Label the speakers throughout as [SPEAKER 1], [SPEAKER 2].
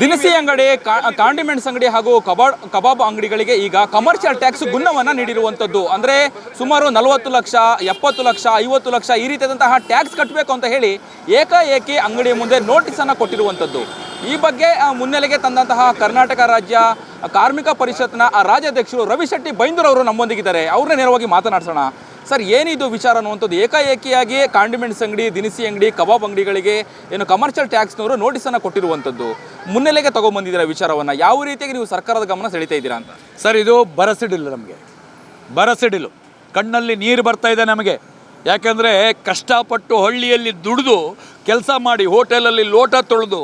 [SPEAKER 1] ದಿನಸಿ ಅಂಗಡಿ ಕಾಂಡಿಮೆಂಟ್ಸ್ ಅಂಗಡಿ ಹಾಗೂ ಕಬಾಬ್ ಕಬಾಬ್ ಅಂಗಡಿಗಳಿಗೆ ಈಗ ಕಮರ್ಷಿಯಲ್ ಟ್ಯಾಕ್ಸ್ ಗುಣವನ್ನು ನೀಡಿರುವಂಥದ್ದು. ಅಂದರೆ ಸುಮಾರು ನಲವತ್ತು ಲಕ್ಷ, ಎಪ್ಪತ್ತು ಲಕ್ಷ, ಐವತ್ತು ಲಕ್ಷ ಈ ರೀತಿಯಾದಂತಹ ಟ್ಯಾಕ್ಸ್ ಕಟ್ಟಬೇಕು ಅಂತ ಹೇಳಿ ಏಕಾಏಕಿ ಅಂಗಡಿ ಮುಂದೆ ನೋಟಿಸನ್ನು ಕೊಟ್ಟಿರುವಂಥದ್ದು. ಈ ಬಗ್ಗೆ ಮುನ್ನೆಲೆಗೆ ತಂದಂತಹ ಕರ್ನಾಟಕ ರಾಜ್ಯ ಕಾರ್ಮಿಕ ಪರಿಷತ್ನ ರಾಜ್ಯಾಧ್ಯಕ್ಷರು ರವಿಶೆಟ್ಟಿ ಬೈಂದೂರವರು ನಮ್ಮೊಂದಿಗಿದ್ದಾರೆ. ಅವ್ರನ್ನ ನೇರವಾಗಿ ಮಾತನಾಡ್ಸೋಣ. ಸರ್, ಏನಿದು ವಿಚಾರ ಅನ್ನುವಂಥದ್ದು? ಏಕಾಏಕಿಯಾಗಿ ಕಾಂಡಿಮೆಂಟ್ಸ್ ಅಂಗಡಿ, ದಿನಸಿ ಅಂಗಡಿ, ಕಬಾಬ್ ಅಂಗಡಿಗಳಿಗೆ ಏನು ಕಮರ್ಷಿಯಲ್ ಟ್ಯಾಕ್ಸ್ನವರು ನೋಟಿಸನ್ನು ಕೊಟ್ಟಿರುವಂಥದ್ದು. ಮುನ್ನೆಲೆಗೆ ತಗೊಂಬಂದಿದ್ದೀರ ವಿಚಾರವನ್ನು? ಯಾವ ರೀತಿಯಾಗಿ ನೀವು ಸರ್ಕಾರದ ಗಮನ ಸೆಳೀತಾ ಇದ್ದೀರಾ ಅಂತ?
[SPEAKER 2] ಸರ್, ಇದು ಬರಸಿಡಿಲ್ಲ ನಮಗೆ. ಬರಸಿಡಿಲು. ಕಣ್ಣಲ್ಲಿ ನೀರು ಬರ್ತಾ ಇದೆ ನಮಗೆ. ಯಾಕೆಂದರೆ ಕಷ್ಟಪಟ್ಟು ಹಳ್ಳಿಯಲ್ಲಿ ದುಡಿದು ಕೆಲಸ ಮಾಡಿ ಹೋಟೆಲಲ್ಲಿ ಲೋಟ ತೊಳೆದು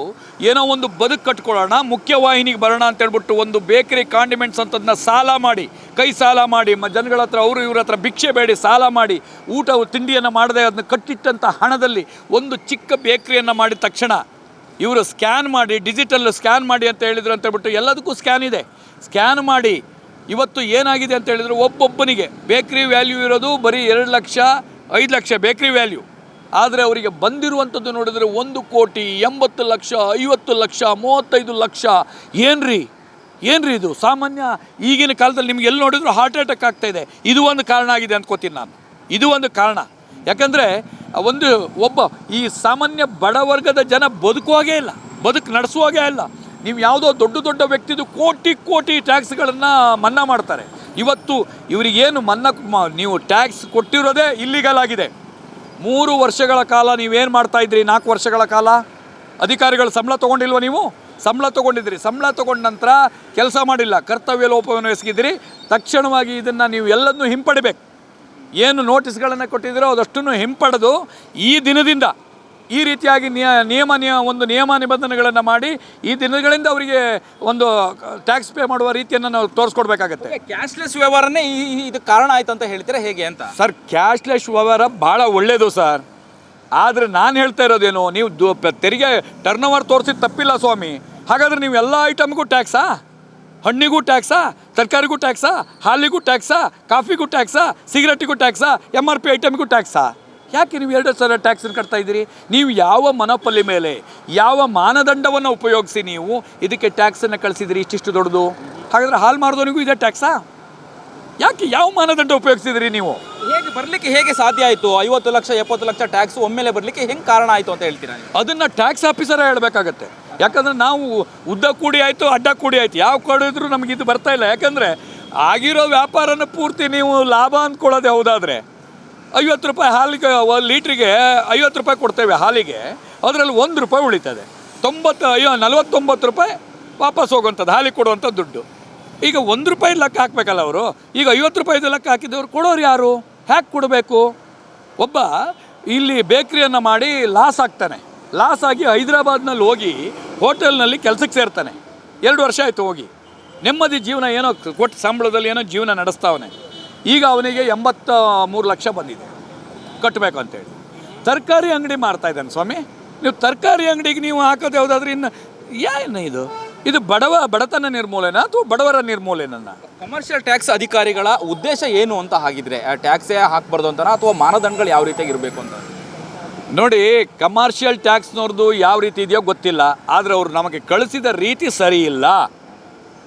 [SPEAKER 2] ಏನೋ ಒಂದು ಬದುಕು ಕಟ್ಕೊಳ್ಳೋಣ, ಮುಖ್ಯವಾಹಿನಿಗೆ ಬರೋಣ ಅಂತ ಹೇಳ್ಬಿಟ್ಟು ಒಂದು ಬೇಕರಿ ಕಾಂಡಿಮೆಂಟ್ಸ್ ಅಂಥದ್ದನ್ನ ಸಾಲ ಮಾಡಿ, ಕೈ ಸಾಲ ಮಾಡಿ, ಮ ಜನಗಳ ಹತ್ರ, ಅವರು ಇವ್ರ ಹತ್ರ ಭಿಕ್ಷೆ ಬೇಡಿ, ಸಾಲ ಮಾಡಿ, ಊಟ, ತಿಂಡಿಯನ್ನು ಮಾಡದೆ ಅದನ್ನ ಕಟ್ಟಿಟ್ಟಂಥ ಹಣದಲ್ಲಿ ಒಂದು ಚಿಕ್ಕ ಬೇಕರಿಯನ್ನು ಮಾಡಿದ ತಕ್ಷಣ ಇವರು ಸ್ಕ್ಯಾನ್ ಮಾಡಿ, ಡಿಜಿಟಲ್ ಸ್ಕ್ಯಾನ್ ಮಾಡಿ ಅಂತ ಹೇಳಿದ್ರು ಅಂತ ಹೇಳ್ಬಿಟ್ಟು ಎಲ್ಲದಕ್ಕೂ ಸ್ಕ್ಯಾನ್ ಇದೆ. ಸ್ಕ್ಯಾನ್ ಮಾಡಿ, ಇವತ್ತು ಏನಾಗಿದೆ ಅಂತ ಹೇಳಿದ್ರು ಒಬ್ಬೊಬ್ಬನಿಗೆ, ಬೇಕ್ರಿ ವ್ಯಾಲ್ಯೂ ಇರೋದು ಬರೀ ಎರಡು ಲಕ್ಷ ಐದು ಲಕ್ಷ ಬೇಕ್ರಿ ವ್ಯಾಲ್ಯೂ. ಆದರೆ ಅವರಿಗೆ ಬಂದಿರುವಂಥದ್ದು ನೋಡಿದರೆ ಒಂದು ಕೋಟಿ ಎಂಬತ್ತು ಲಕ್ಷ, ಐವತ್ತು ಲಕ್ಷ, ಮೂವತ್ತೈದು ಲಕ್ಷ. ಏನ್ರಿ? ಏನ್ರಿ ಇದು? ಸಾಮಾನ್ಯ ಈಗಿನ ಕಾಲದಲ್ಲಿ ನಿಮ್ಗೆ ಎಲ್ಲಿ ನೋಡಿದ್ರು ಹಾರ್ಟ್ ಅಟ್ಯಾಕ್ ಆಗ್ತಾ ಇದೆ. ಇದು ಒಂದು ಕಾರಣ ಆಗಿದೆ ಅಂದ್ಕೋತೀನಿ ನಾನು. ಇದು ಒಂದು ಕಾರಣ. ಯಾಕಂದರೆ ಒಂದು ಒಬ್ಬ ಈ ಸಾಮಾನ್ಯ ಬಡವರ್ಗದ ಜನ ಬದುಕುವಾಗೇ ಇಲ್ಲ. ಬದುಕು ನಡೆಸುವಾಗೇ ಇಲ್ಲ. ನೀವು ಯಾವುದೋ ದೊಡ್ಡ ದೊಡ್ಡ ವ್ಯಕ್ತಿದು ಕೋಟಿ ಕೋಟಿ ಟ್ಯಾಕ್ಸ್ಗಳನ್ನು ಮನ್ನಾ ಮಾಡ್ತಾರೆ. ಇವತ್ತು ಇವರಿಗೇನು ಮನ್ನ ನೀವು ಟ್ಯಾಕ್ಸ್ ಕೊಟ್ಟಿರೋದೇ ಇಲ್ಲಿಗಲ್ ಆಗಿದೆ. ಮೂರು ವರ್ಷಗಳ ಕಾಲ ನೀವೇನು ಮಾಡ್ತಾ ಇದ್ರಿ? ನಾಲ್ಕು ವರ್ಷಗಳ ಕಾಲ? ಅಧಿಕಾರಿಗಳು ಸಂಬಳ ತೊಗೊಂಡಿಲ್ವ ನೀವು? ಸಂಬಳ ತೊಗೊಂಡಿದ್ದೀರಿ ಸಂಬಳ ತೊಗೊಂಡ ನಂತರ ಕೆಲಸ ಮಾಡಿಲ್ಲ. ಕರ್ತವ್ಯ ಲೋಪವನ್ನು ಎಸಗಿದ್ರಿ ತಕ್ಷಣವಾಗಿ ಇದನ್ನು ನೀವು ಎಲ್ಲದನ್ನೂ ಹಿಂಪಡಿಬೇಕು. ಏನು ನೋಟಿಸ್ಗಳನ್ನು ಕೊಟ್ಟಿದ್ದೀರೋ ಅದಷ್ಟನ್ನು ಹಿಂಪಡೆದು ಈ ದಿನದಿಂದ ಈ ರೀತಿಯಾಗಿ ನಿಯ ನಿಯಮ ನಿಯ ಒಂದು ನಿಯಮ ನಿಬಂಧನೆಗಳನ್ನು ಮಾಡಿ ಈ ದಿನಗಳಿಂದ ಅವರಿಗೆ ಒಂದು ಟ್ಯಾಕ್ಸ್ ಪೇ ಮಾಡುವ ರೀತಿಯನ್ನು ನಾವು ತೋರಿಸ್ಕೊಡ್ಬೇಕಾಗತ್ತೆ.
[SPEAKER 1] ಕ್ಯಾಶ್ಲೆಸ್ ವ್ಯವಹಾರನೇ ಈ ಈ- ಇದು ಕಾರಣ ಆಯ್ತು ಅಂತ ಹೇಳ್ತೀರಾ ಹೇಗೆ ಅಂತ?
[SPEAKER 2] ಸರ್ ಕ್ಯಾಶ್ಲೆಸ್ ವ್ಯವಹಾರ ಭಾಳ ಒಳ್ಳೆಯದು ಸರ್. ಆದರೆ ನಾನು ಹೇಳ್ತಾ ಇರೋದೇನು ನೀವು ತೆರಿಗೆ ಟರ್ನ್ ಓವರ್ ತೋರಿಸಿದ ತಪ್ಪಿಲ್ಲ ಸ್ವಾಮಿ. ಹಾಗಾದರೆ ನೀವು ಎಲ್ಲ ಐಟಮ್ಗೂ ಟ್ಯಾಕ್ಸಾ ಹಣ್ಣಿಗೂ ಟ್ಯಾಕ್ಸಾ ತರಕಾರಿಗೂ ಟ್ಯಾಕ್ಸಾ ಹಾಲಿಗೂ ಟ್ಯಾಕ್ಸಾ ಕಾಫಿಗೂ ಟ್ಯಾಕ್ಸಾ ಸಿಗರೆಟಿಗೂ ಟ್ಯಾಕ್ಸಾ ಎಂ ಆರ್ ಪಿ ಐಟಮ್ಗೂ ಟ್ಯಾಕ್ಸಾ ಯಾಕೆ ನೀವು ಎರಡು ಸಾವಿರ ಟ್ಯಾಕ್ಸನ್ನು ಕಟ್ತಾ ಇದ್ದೀರಿ? ನೀವು ಯಾವ ಮನೋಪಲ್ಲಿ ಮೇಲೆ ಯಾವ ಮಾನದಂಡವನ್ನು ಉಪಯೋಗಿಸಿ ನೀವು ಇದಕ್ಕೆ ಟ್ಯಾಕ್ಸನ್ನು ಕಳಿಸಿದಿರಿ ಇಷ್ಟಿಷ್ಟು ದೊಡ್ಡದು? ಹಾಗಾದ್ರೆ ಹಾಲು ಮಾರಿದವನಿಗೂ ಇದೆ ಟ್ಯಾಕ್ಸಾ? ಯಾಕೆ ಯಾವ ಮಾನದಂಡ ಉಪಯೋಗಿಸಿದ್ರಿ ನೀವು?
[SPEAKER 1] ಹೇಗೆ ಬರಲಿಕ್ಕೆ ಹೇಗೆ ಸಾಧ್ಯ ಆಯಿತು? ಐವತ್ತು ಲಕ್ಷ ಎಪ್ಪತ್ತು ಲಕ್ಷ ಟ್ಯಾಕ್ಸ್ ಒಮ್ಮೆಲೆ ಬರಲಿಕ್ಕೆ ಹೆಂಗೆ ಕಾರಣ ಆಯಿತು ಅಂತ ಹೇಳ್ತೀರಾ
[SPEAKER 2] ಅದನ್ನು ಟ್ಯಾಕ್ಸ್ ಆಫೀಸರೇ ಹೇಳಬೇಕಾಗತ್ತೆ. ಯಾಕಂದರೆ ನಾವು ಉದ್ದ ಕೂಡಿ ಆಯಿತು ಅಡ್ಡ ಕೂಡಿ ಆಯಿತು. ಯಾವ ಕೊಡಿದ್ರು ನಮಗೆ ಇದು ಬರ್ತಾ ಇಲ್ಲ. ಯಾಕಂದರೆ ಆಗಿರೋ ವ್ಯಾಪಾರನ ಪೂರ್ತಿ ನೀವು ಲಾಭ ಅಂದ್ಕೊಳ್ಳೋದೇ ಹೌದಾದರೆ. ಐವತ್ತು ರೂಪಾಯಿ ಹಾಲಿಗೆ, ಒಂದು ಲೀಟ್ರಿಗೆ ಐವತ್ತು ರೂಪಾಯಿ ಕೊಡ್ತೇವೆ ಹಾಲಿಗೆ. ಅದರಲ್ಲಿ ಒಂದು ರೂಪಾಯಿ ಉಳಿತದೆ. ತೊಂಬತ್ತು, ಅಯ್ಯೋ, ನಲ್ವತ್ತೊಂಬತ್ತು ರೂಪಾಯಿ ವಾಪಸ್ ಹೋಗುವಂಥದ್ದು ಹಾಲಿಗೆ ಕೊಡುವಂಥ ದುಡ್ಡು. ಈಗ ಒಂದು ರೂಪಾಯಿ ಲೆಕ್ಕ ಹಾಕಬೇಕಲ್ಲ ಅವರು? ಈಗ ಐವತ್ತು ರೂಪಾಯಿದು ಲೆಕ್ಕ ಹಾಕಿದವರು ಕೊಡೋರು ಯಾರು? ಹ್ಯಾಕ್ ಕೊಡಬೇಕು? ಒಬ್ಬ ಇಲ್ಲಿ ಬೇಕ್ರಿಯನ್ನು ಮಾಡಿ ಲಾಸ್ ಆಗ್ತಾನೆ. ಲಾಸ್ ಆಗಿ ಹೈದರಾಬಾದ್ನಲ್ಲಿ ಹೋಗಿ ಹೋಟೆಲ್ನಲ್ಲಿ ಕೆಲಸಕ್ಕೆ ಸೇರ್ತಾನೆ. ಎರಡು ವರ್ಷ ಆಯಿತು ಹೋಗಿ. ನೆಮ್ಮದಿ ಜೀವನ ಏನೋ, ಕೊಟ್ಟು ಸಂಬಳದಲ್ಲಿ ಏನೋ ಜೀವನ ನಡೆಸ್ತಾವನೆ. ಈಗ ಅವನಿಗೆ ಎಂಬತ್ತ ಮೂರು ಲಕ್ಷ ಬಂದಿದೆ. ಕಟ್ಟಬೇಕು ಅಂತೇಳಿ. ತರಕಾರಿ ಅಂಗಡಿ ಮಾಡ್ತಾ ಇದ್ದಾನೆ ಸ್ವಾಮಿ. ನೀವು ತರಕಾರಿ ಅಂಗಡಿಗೆ ನೀವು ಹಾಕೋದು ಯಾವುದಾದ್ರೂ ಇನ್ನು ಏನು ಇದು? ಇದು ಬಡವ ಬಡತನ ನಿರ್ಮೂಲನ ಅಥವಾ ಬಡವರ ನಿರ್ಮೂಲನ
[SPEAKER 1] ಕಮರ್ಷಿಯಲ್ ಟ್ಯಾಕ್ಸ್ ಅಧಿಕಾರಿಗಳ ಉದ್ದೇಶ ಏನು ಅಂತ ಹಾಗಿದ್ರೆ ಟ್ಯಾಕ್ಸೇ ಹಾಕ್ಬಾರ್ದು ಅಂತನ ಅಥವಾ ಮಾನದಂಡಗಳು ಯಾವ ರೀತಿಯಾಗಿ ಇರಬೇಕು ಅಂತ?
[SPEAKER 2] ನೋಡಿ ಕಮರ್ಷಿಯಲ್ ಟ್ಯಾಕ್ಸ್ನವ್ರದ್ದು ಯಾವ ರೀತಿ ಇದೆಯೋ ಗೊತ್ತಿಲ್ಲ. ಆದರೆ ಅವರು ನಮಗೆ ಕಳಿಸಿದ ರೀತಿ ಸರಿ ಇಲ್ಲ.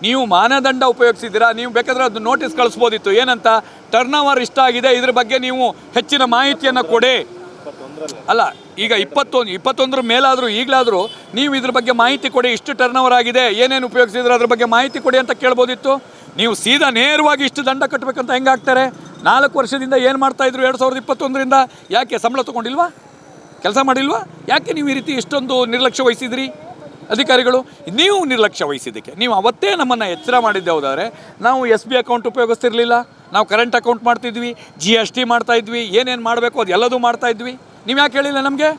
[SPEAKER 2] ನೀವು ಮಾನದಂಡ ಉಪಯೋಗಿಸಿದ್ದೀರಾ? ನೀವು ಬೇಕಾದರೆ ಅದು ನೋಟಿಸ್ ಕಳಿಸ್ಬೋದಿತ್ತು. ಏನಂತ? ಟರ್ನ್ ಇಷ್ಟ ಆಗಿದೆ, ಇದ್ರ ಬಗ್ಗೆ ನೀವು ಹೆಚ್ಚಿನ ಮಾಹಿತಿಯನ್ನು ಕೊಡಿ. ಅಲ್ಲ, ಈಗ ಇಪ್ಪತ್ತೊಂದು, ಇಪ್ಪತ್ತೊಂದರ ಮೇಲಾದರೂ, ಈಗಲಾದರೂ ನೀವು ಇದ್ರ ಬಗ್ಗೆ ಮಾಹಿತಿ ಕೊಡಿ, ಇಷ್ಟು ಟರ್ನ್ ಓವರ್ ಆಗಿದೆ, ಏನೇನು ಉಪಯೋಗಿಸಿದ್ರೆ, ಅದ್ರ ಬಗ್ಗೆ ಮಾಹಿತಿ ಕೊಡಿ ಅಂತ ಕೇಳ್ಬೋದಿತ್ತು. ನೀವು ಸೀದಾ ನೇರವಾಗಿ ಇಷ್ಟು ದಂಡ ಕಟ್ಟಬೇಕಂತ ಹೆಂಗೆ ಆಗ್ತಾರೆ ನಾಲ್ಕು ವರ್ಷದಿಂದ ಏನು ಮಾಡ್ತಾ ಇದ್ರು ಎರಡು ಸಾವಿರದ ಇಪ್ಪತ್ತೊಂದರಿಂದ? ಯಾಕೆ ಸಂಬಳ ತೊಗೊಂಡಿಲ್ವಾ? ಕೆಲಸ ಮಾಡಿಲ್ವಾ? ಯಾಕೆ ನೀವು ಈ ರೀತಿ ಇಷ್ಟೊಂದು ನಿರ್ಲಕ್ಷ್ಯ ವಹಿಸಿದ್ರಿ? ಅಧಿಕಾರಿಗಳು, ನೀವು ನಿರ್ಲಕ್ಷ್ಯ ವಹಿಸಿದ್ದಕ್ಕೆ, ನೀವು ಅವತ್ತೇ ನಮ್ಮನ್ನು ಎಚ್ಚರ ಮಾಡಿದ್ದೆ ಹೋದರೆ ನಾವು ಎಸ್ ಬಿ ಅಕೌಂಟ್ ಉಪಯೋಗಿಸ್ತಿರ್ಲಿಲ್ಲ. ನಾವು ಕರೆಂಟ್ ಅಕೌಂಟ್ ಮಾಡ್ತಿದ್ವಿ, ಜಿ ಎಸ್ ಟಿ ಮಾಡ್ತಾಯಿದ್ವಿ ಏನೇನು ಮಾಡಬೇಕು ಅದು ಎಲ್ಲದೂ ಮಾಡ್ತಾಯಿದ್ವಿ ನೀವು ಯಾಕೆ ಹೇಳಿಲ್ಲ ನಮಗೆ?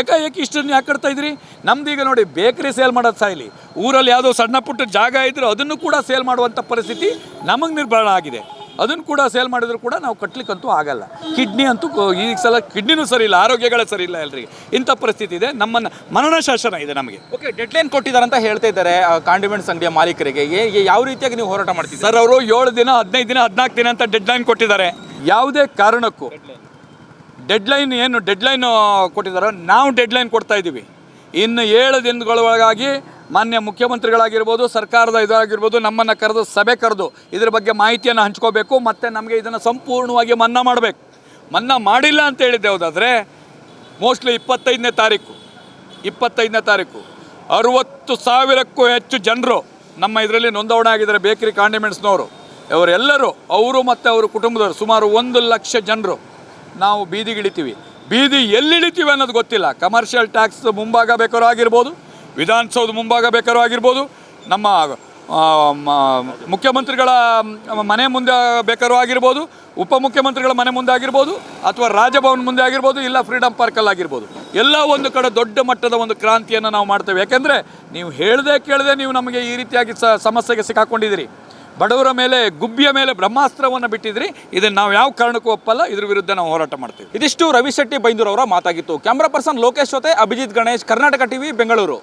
[SPEAKER 2] ಏಕಾಏಕಿ ಇಷ್ಟನ್ನು ಯಾಕೆ ಕಟ್ತಾ ಇದ್ರಿ? ನಮ್ದು ಈಗ ನೋಡಿ ಬೇಕರಿ ಸೇಲ್ ಮಾಡೋದು ಸಾಯ್ಲಿ. ಊರಲ್ಲಿ ಯಾವುದೋ ಸಣ್ಣ ಪುಟ್ಟ ಜಾಗ ಇದ್ದರೂ ಅದನ್ನು ಕೂಡ ಸೇಲ್ ಮಾಡುವಂಥ ಪರಿಸ್ಥಿತಿ ನಮಗೆ ನಿರ್ಮಾಣ ಆಗಿದೆ. ಅದನ್ನು ಕೂಡ ಸೇಲ್ ಮಾಡಿದ್ರು ಕೂಡ ನಾವು ಕಟ್ಲಿಕ್ಕಂತೂ ಆಗಲ್ಲ. ಕಿಡ್ನಿ ಅಂತೂ ಈ ಸಲ ಕಿಡ್ನಿನೂ ಸರಿ ಇಲ್ಲ ಆರೋಗ್ಯಗಳೇ ಸರಿ ಇಲ್ಲ ಎಲ್ರಿಗೆ. ಇಂಥ ಪರಿಸ್ಥಿತಿ ಇದೆ. ನಮ್ಮನ್ನು ಮನನ ಶಾಸನ ಇದೆ ನಮಗೆ.
[SPEAKER 1] ಓಕೆ ಡೆಡ್ಲೈನ್ ಕೊಟ್ಟಿದ್ದಾರೆ ಅಂತ ಹೇಳ್ತಾ ಇದ್ದಾರೆ ಕಾಂಡಿಮೆಂಟ್ಸ್ ಅಂಗಡಿಯ ಮಾಲೀಕರಿಗೆ. ಯಾವ ರೀತಿಯಾಗಿ ನೀವು ಹೋರಾಟ ಮಾಡ್ತೀವಿ
[SPEAKER 2] ಸರ್ ಅವರು ಏಳು ದಿನ ಹದಿನೈದು ದಿನ ಹದಿನಾಲ್ಕು ದಿನ ಅಂತ ಡೆಡ್ಲೈನ್ ಕೊಟ್ಟಿದ್ದಾರೆ. ಯಾವುದೇ ಕಾರಣಕ್ಕೂ ಡೆಡ್ಲೈನ್ ಏನು ಡೆಡ್ಲೈನ್ ಕೊಟ್ಟಿದ್ದಾರೋ ನಾವು ಡೆಡ್ಲೈನ್ ಕೊಡ್ತಾ ಇದ್ದೀವಿ. ಇನ್ನು ಏಳು ದಿನಗಳೊಳಗಾಗಿ ಮಾನ್ಯ ಮುಖ್ಯಮಂತ್ರಿಗಳಾಗಿರ್ಬೋದು, ಸರ್ಕಾರದ ಇದಾಗಿರ್ಬೋದು, ನಮ್ಮನ್ನು ಕರೆದು ಸಭೆ ಕರೆದು ಇದ್ರ ಬಗ್ಗೆ ಮಾಹಿತಿಯನ್ನು ಹಂಚ್ಕೋಬೇಕು, ಮತ್ತು ನಮಗೆ ಇದನ್ನು ಸಂಪೂರ್ಣವಾಗಿ ಮನ್ನಾ ಮಾಡಬೇಕು. ಮನ್ನಾ ಮಾಡಿಲ್ಲ ಅಂತ ಹೇಳಿದ್ದೆ ಹೌದಾದರೆ, ಮೋಸ್ಟ್ಲಿ ಇಪ್ಪತ್ತೈದನೇ ತಾರೀಕು ಇಪ್ಪತ್ತೈದನೇ ತಾರೀಕು. ಅರುವತ್ತು ಸಾವಿರಕ್ಕೂ ಹೆಚ್ಚು ಜನರು ನಮ್ಮ ಇದರಲ್ಲಿ ನೋಂದಣಿ ಆಗಿದ್ದಾರೆ, ಬೇಕರಿ ಕಾಂಡಿಮೆಂಟ್ಸ್ನವರು. ಇವರೆಲ್ಲರೂ, ಅವರು ಮತ್ತು ಅವರ ಕುಟುಂಬದವರು, ಸುಮಾರು ಒಂದು ಲಕ್ಷ ಜನರು ನಾವು ಬೀದಿಗಿಳಿತೀವಿ. ಬೀದಿ ಎಲ್ಲಿಳಿತೀವಿ ಅನ್ನೋದು ಗೊತ್ತಿಲ್ಲ. ಕಮರ್ಷಿಯಲ್ ಟ್ಯಾಕ್ಸ್ ಮುಂಭಾಗ ಬೇಕಾದ್ರೂ ಆಗಿರ್ಬೋದು ವಿಧಾನಸೌಧ ಮುಂಭಾಗ ಬೇಕಾದ್ರೂ ಆಗಿರ್ಬೋದು, ನಮ್ಮ ಮುಖ್ಯಮಂತ್ರಿಗಳ ಮನೆ ಮುಂದೆ ಬೇಕಾದ್ರೂ ಆಗಿರ್ಬೋದು, ಉಪಮುಖ್ಯಮಂತ್ರಿಗಳ ಮನೆ ಮುಂದೆ ಆಗಿರ್ಬೋದು, ಅಥವಾ ರಾಜಭವನ ಮುಂದೆ ಆಗಿರ್ಬೋದು, ಇಲ್ಲ ಫ್ರೀಡಮ್ ಪಾರ್ಕಲ್ಲಿ ಆಗಿರ್ಬೋದು. ಎಲ್ಲ ಒಂದು ಕಡೆ ದೊಡ್ಡ ಮಟ್ಟದ ಒಂದು ಕ್ರಾಂತಿಯನ್ನು ನಾವು ಮಾಡ್ತೇವೆ. ಯಾಕೆಂದರೆ ನೀವು ಹೇಳದೆ ಕೇಳದೆ ನೀವು ನಮಗೆ ಈ ರೀತಿಯಾಗಿ ಸಮಸ್ಯೆಗೆ ಸಿಕ್ಕಾಕೊಂಡಿದ್ದೀರಿ. ಬಡವರ ಮೇಲೆ, ಗುಬ್ಬಿಯ ಮೇಲೆ ಬ್ರಹ್ಮಾಸ್ತ್ರವನ್ನು ಬಿಟ್ಟಿದ್ರಿ. ಇದನ್ನು ನಾವು ಯಾವ ಕಾರಣಕ್ಕೂ ಒಪ್ಪಲ್ಲ. ಇದ್ರ ವಿರುದ್ಧ ನಾವು ಹೋರಾಟ ಮಾಡ್ತೀವಿ.
[SPEAKER 1] ಇದಿಷ್ಟು ರವಿಶೆಟ್ಟಿ ಶೆಟ್ಟಿ ಬೈಂದೂರ್ ಅವರ ಮಾತಾಗಿತ್ತು. ಕ್ಯಾಮ್ರಾ ಪರ್ಸನ್ ಲೋಕೇಶ್ ಜೊತೆ ಅಭಿಜಿತ್ ಗಣೇಶ್, ಕರ್ನಾಟಕ ಟಿವಿ, ಬೆಂಗಳೂರು.